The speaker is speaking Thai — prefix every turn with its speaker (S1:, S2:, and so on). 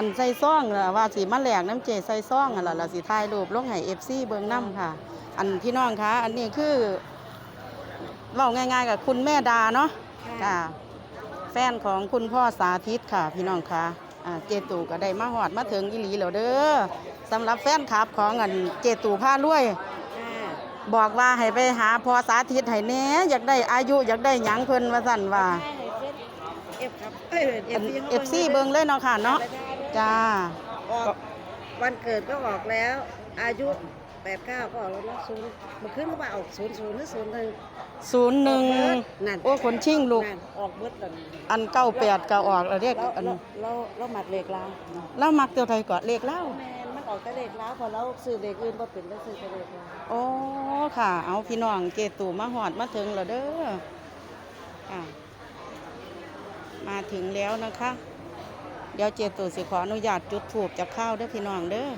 S1: อันใส่ซ่องล่ะว่าสิมาแหลกน้ำเจใส่ซ่องอะล่ะล่ะสิถ่ายรูปลงให้ FC เบิ่งนํค่ะ อันพี่น้องคะอันนี้คือเว้าง่ายๆกับคุณแม่ดาเนาะจ้าแฟนของคุณพ่อสาธิตค่ะ พี่น้องคะอ่าเจตูก็ได้มาฮอดมาถึงอีหลีแล้วเด้อสำหรับแฟนคลับของอันเจตูผ้ารวยบอกว่าให้ไปหาพอสาธิตให้แหน่อยากได้อายุอยากได้หยังเพิ่นว่าสั่นว่า
S2: เอฟครับเอ้ยเอฟซี
S1: เอฟซีเบิ่งเลยเนาะค่ะเนาะ จ้า
S2: ออกวันเกิดก็ออกแล้ว อายุแปดเก้าก็ออกแล้วนะศูนย์มันขึ้นก็มาออกศูนย์ศูนย์หรือศูนย์หนึ่ง
S1: ศูนย์หนึ่ง
S2: นั่น
S1: โอ้คนชิงลูก
S2: นั่นออกเบิดเลย
S1: อันเก้าแปดก็ออกแล้วเรียก
S2: เรา
S1: อัน
S2: เราเราเราหมัดเหล็กแล้ว
S1: เล่ามักเตียวไทยก่อนเลขเล่า
S2: แมนมันออกแต่เหล็กแล้วพอเราซื้อเหล็กอื่นพอเป็นได้ซื้อแต่เหล็กแล้ว
S1: โอ้ค่ะ เอาพี่น้องเกตูมาหอดมาถึงแล้วเด้อค่ะมาถึงแล้วนะคะเดี๋ยวเจตูสิขออนุญาตจุดถูกจากข้าวเด้อพี่น้องเด้อ